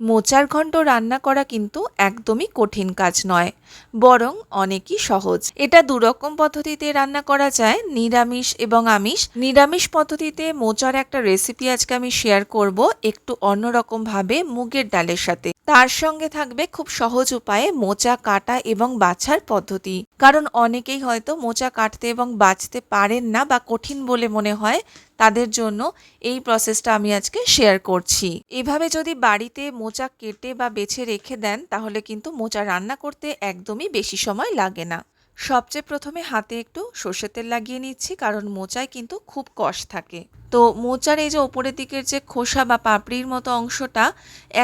মোচার ঘন্ট রান্না করা কিন্তু একদমই কঠিন কাজ নয়, বরং অনেকই সহজ। এটা দুরকম পদ্ধতিতে রান্না করা যায়, নিরামিষ এবং আমিষ। নিরামিষ পদ্ধতিতে মোচার একটা রেসিপি আজকে আমি শেয়ার করব একটু অন্যরকম ভাবে মুগের ডালের সাথে। তার সঙ্গে থাকবে খুব সহজ উপায়ে মোচা কাটা এবং বাছার পদ্ধতি। কারণ অনেকেই হয়তো মোচা কাটতে এবং বাছতে পারেন না বা কঠিন বলে মনে হয় তাদের জন্য এই প্রসেসটা আমি আজকে শেয়ার করছি। এভাবে যদি বাড়িতে মোচা কেটে বা বেছে রেখে দেন, তাহলে কিন্তু মোচা রান্না করতে একদমই বেশি সময় লাগে না। সবচেয়ে প্রথমে হাতে একটু সর্ষের তেল লাগিয়ে নিচ্ছি, কারণ মোচায় কিন্তু খুব কষ থাকে। তো মোচার এই যে ওপরের দিকের যে খোসা বা পাপড়ির মতো অংশটা,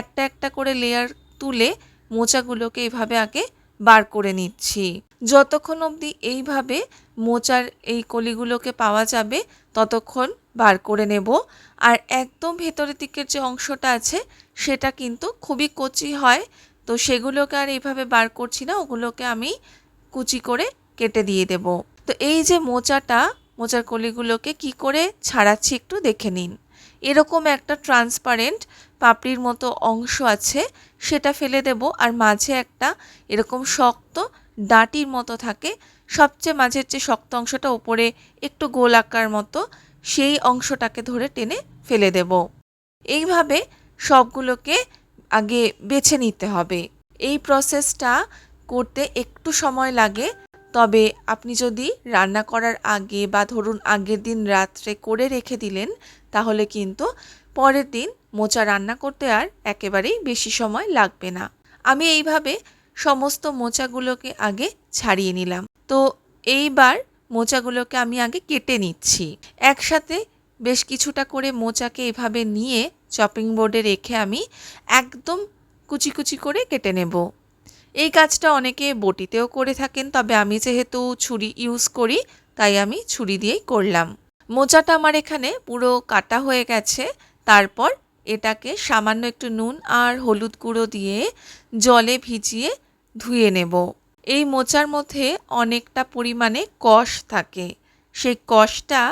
একটা একটা করে লেয়ার তুলে মোচাগুলোকে এভাবে আগে বার করে নিচ্ছি। যতক্ষণ অবধি এইভাবে মোচার এই কলিগুলোকে পাওয়া যাবে, ততক্ষণ বার করে নেব। আর একদম ভেতরের দিকের যে অংশটা আছে, সেটা কিন্তু খুবই কচি হয়। তো সেগুলোকে আর এইভাবে বার করছি না, ওগুলোকে আমি কুচি করে কেটে দিয়ে দেব। তো এই যে মোচাটা, মোচার কলিগুলোকে কি করে ছাড়াচ্ছি একটু দেখে নিন। এরকম একটা ট্রান্সপারেন্ট পাপড়ির মতো অংশ আছে সেটা ফেলে দেব আর মাঝে একটা এরকম শক্ত ডাটির মতো থাকে। সবচেয়ে মাঝের যে শক্ত অংশটা ওপরে একটু গোল আকার মতো, সেই অংশটাকে ধরে টেনে ফেলে দেব। এইভাবে সবগুলোকে আগে বেছে নিতে হবে। এই প্রসেসটা করতে একটু সময় লাগে। তবে আপনি যদি রান্না করার আগে বা ধরুন আগের দিন রাত্রে করে রেখে দিলেন, তাহলে কিন্তু পরের দিন মোচা রান্না করতে আর একেবারেই বেশি সময় লাগবে না। আমি এইভাবে সমস্ত মোচাগুলোকে আগে ছাড়িয়ে নিলাম। তো এইবার মোচাগুলোকে আমি আগে কেটে নিচ্ছি। একসাথে বেশ কিছুটা করে মোচাকে এভাবে নিয়ে চপিং বোর্ডে রেখে আমি একদম কুচি কুচি করে কেটে নেব। এই কাজটা অনেকে বটিতেও করে থাকেন, তবে আমি যেহেতু ছুরি ইউজ করি, তাই আমি ছুরি দিয়েই করলাম। মোচাটা আমার এখানে পুরো কাটা হয়ে গেছে। তারপর এটাকে সামান্য একটু নুন আর হলুদ গুঁড়ো দিয়ে জলে ভিজিয়ে ধুয়ে নেব। এই মোচার মধ্যে অনেকটা পরিমাণে কষ থাকে। সেই কষটা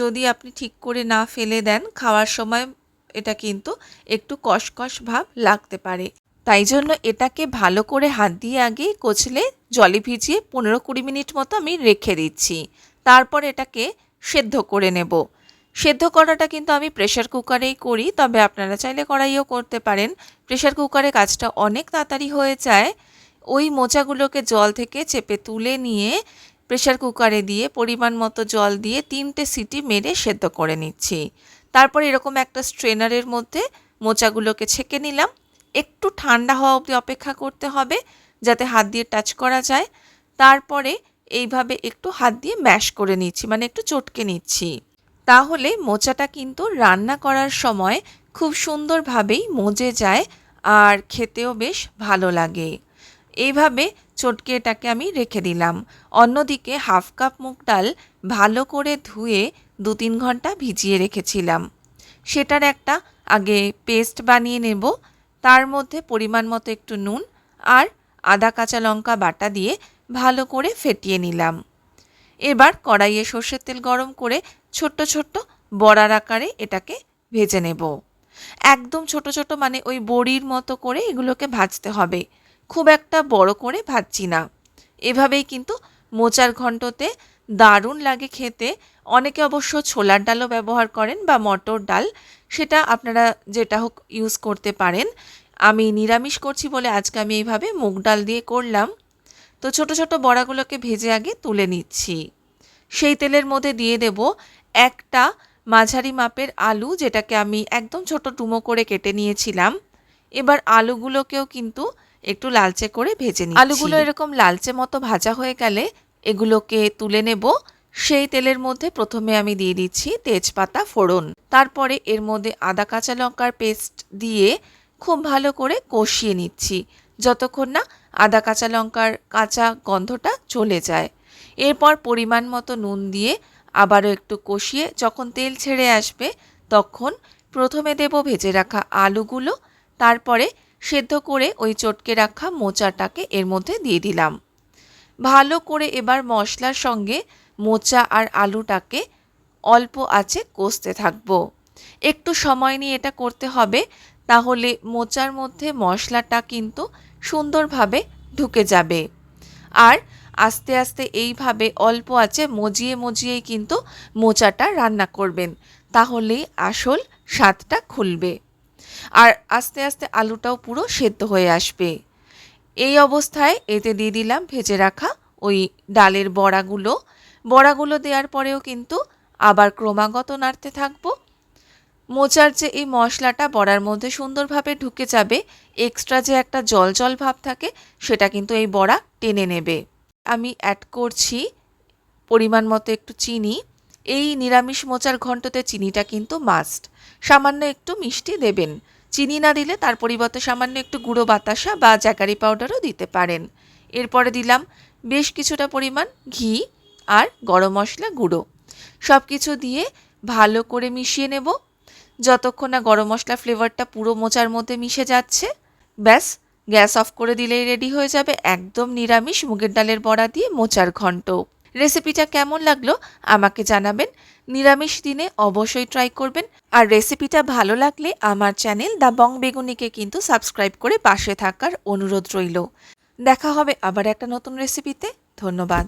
যদি আপনি ঠিক করে না ফেলে দেন, খাওয়ার সময় এটা কিন্তু একটু কষকষ ভাব লাগতে পারে। তাই জন্য এটাকে ভালো করে হাত দিয়ে আগে কচলে জলে ভিজিয়ে পনেরো কুড়ি মিনিট মতো আমি রেখে দিচ্ছি। তারপর এটাকে সেদ্ধ করে নেব। সেদ্ধ করাটা কিন্তু আমি প্রেশার কুকারেই করি, তবে আপনারা চাইলে কড়াইও করতে পারেন। প্রেশার কুকারে কাজটা অনেক তাড়াতাড়ি হয়ে যায়। ওই মোচাগুলোকে জল থেকে চেপে তুলে নিয়ে প্রেশার কুকারে দিয়ে পরিমাণ মতো জল দিয়ে তিনটে সিটি মেরে সেদ্ধ করে নিচ্ছি। তারপর এরকম একটা স্ট্রেনারের মধ্যে মোচাগুলোকে ছেঁকে নিলাম। একটু ঠান্ডা হওয়া অবধি অপেক্ষা করতে হবে, যাতে হাত দিয়ে টাচ করা যায়। তারপরে এইভাবে একটু হাত দিয়ে ম্যাশ করে নিচ্ছি মানে একটু চটকে নিচ্ছি। তাহলে মোচাটা কিন্তু রান্না করার সময় খুব সুন্দরভাবেই মজে যায় আর খেতেও বেশ ভালো লাগে। এইভাবে চটকে এটাকে আমি রেখে দিলাম। অন্যদিকে হাফ কাপ মুগ ডাল ভালো করে ধুয়ে দু তিন ঘণ্টা ভিজিয়ে রেখেছিলাম। সেটার একটা আগে পেস্ট বানিয়ে নেব। তার মধ্যে পরিমাণ মতো একটু নুন আর আদা কাঁচা লঙ্কা বাটা দিয়ে ভালো করে ফেটিয়ে নিলাম। এবার কড়াইয়ে সর্ষের তেল গরম করে ছোট্ট ছোট্ট বড়ার আকারে এটাকে ভেজে নেব। একদম ছোট ছোট মানে ওই বড়ির মতো করে এগুলোকে ভাজতে হবে। খুব একটা বড় করে ভাজছি না। এভাবেই কিন্তু মোচার ঘন্টতে দারুণ লাগে খেতে। অনেকে অবশ্য ছোলার ডালও ব্যবহার করেন বা মটর ডাল, সেটা আপনারা যেটা হোক ইউজ করতে পারেন। আমি নিরামিষ করছি বলে আজকে আমি এইভাবে মুগ ডাল দিয়ে করলাম। তো ছোট ছোট বড়াগুলোকে ভেজে আগে তুলে নিচ্ছি। সেই তেলের মধ্যে দিয়ে দেব একটা মাঝারি মাপের আলু যেটাকে আমি একদম ছোট টুমো করে কেটে নিয়েছিলাম। এবার আলুগুলোকেও কিন্তু একটু লালচে করে ভেজে নিই আলুগুলো এরকম লালচে মতো ভাজা হয়ে গেলে এগুলোকে তুলে নেব। সেই তেলের মধ্যে প্রথমে আমি দিয়ে দিচ্ছি তেজপাতা ফোড়ন। তারপরে এর মধ্যে আদা কাঁচা লঙ্কার পেস্ট দিয়ে খুব ভালো করে কষিয়ে নিচ্ছি। যতক্ষণ না আদা, কাঁচা লঙ্কার কাঁচা গন্ধটা চলে যায়। এরপর পরিমাণ মতো নুন দিয়ে আবারও একটু কষিয়ে যখন তেল ছেড়ে আসবে, তখন প্রথমে দেব ভেজে রাখা আলুগুলো, তারপরে সেদ্ধ করে ওই চটকে রাখা মোচাটাকে এর মধ্যে দিয়ে দিলাম। ভালো করে এবার মশলার সঙ্গে মোচা আর আলুটাকে অল্প আছে কষতে থাকব। একটু সময় নিয়ে এটা করতে হবে, তাহলে মোচার মধ্যে মশলাটা কিন্তু সুন্দরভাবে ঢুকে যাবে। আর আস্তে আস্তে এইভাবে অল্প আছে মজিয়ে মজিয়েই কিন্তু মোচাটা রান্না করবেন। তাহলেই আসল স্বাদটা খুলবে। আর আস্তে আস্তে আলুটাও পুরো সেদ্ধ হয়ে আসবে। এই অবস্থায় এতে দিয়ে দিলাম ভেজে রাখা ওই ডালের বড়াগুলো। বড়াগুলো দেওয়ার পরেও কিন্তু আবার ক্রমাগত নাড়তে থাকব। মোচার যে এই মশলাটা বড়ার মধ্যে সুন্দরভাবে ঢুকে যাবে এক্সট্রা যে একটা জল জল ভাব থাকে, সেটা কিন্তু এই বড়া টেনে নেবে। আমি অ্যাড করছি পরিমাণ মতো একটু চিনি। এই নিরামিষ মোচার ঘন্টতে চিনিটা কিন্তু মাস্ট সামান্য একটু মিষ্টি দেবেন। চিনি না দিলে তার পরিবর্তে সামান্য একটু গুঁড়ো বাতাসা বা জ্যাকারি পাউডারও দিতে পারেন। এরপরে দিলাম বেশ কিছুটা পরিমাণ ঘি আর গরম মশলা গুঁড়ো। সব কিছু দিয়ে ভালো করে মিশিয়ে নেব। যতক্ষণ না গরম মশলা ফ্লেভারটা পুরো মোচার মধ্যে মিশে যাচ্ছে, ব্যাস, গ্যাস অফ করে দিলেই রেডি হয়ে যাবে একদম নিরামিষ মুগের ডালের বড়া দিয়ে মোচার ঘন্ট। রেসিপিটা কেমন লাগল আমাকে জানাবেন। নিরামিষ দিনে অবশ্যই ট্রাই করবেন। আর রেসিপিটা ভালো লাগলে আমার চ্যানেল দ্য বং বেগুনিকে কিন্তু সাবস্ক্রাইব করে পাশে থাকার অনুরোধ রইল। দেখা হবে আবার একটা নতুন রেসিপিতে ধন্যবাদ।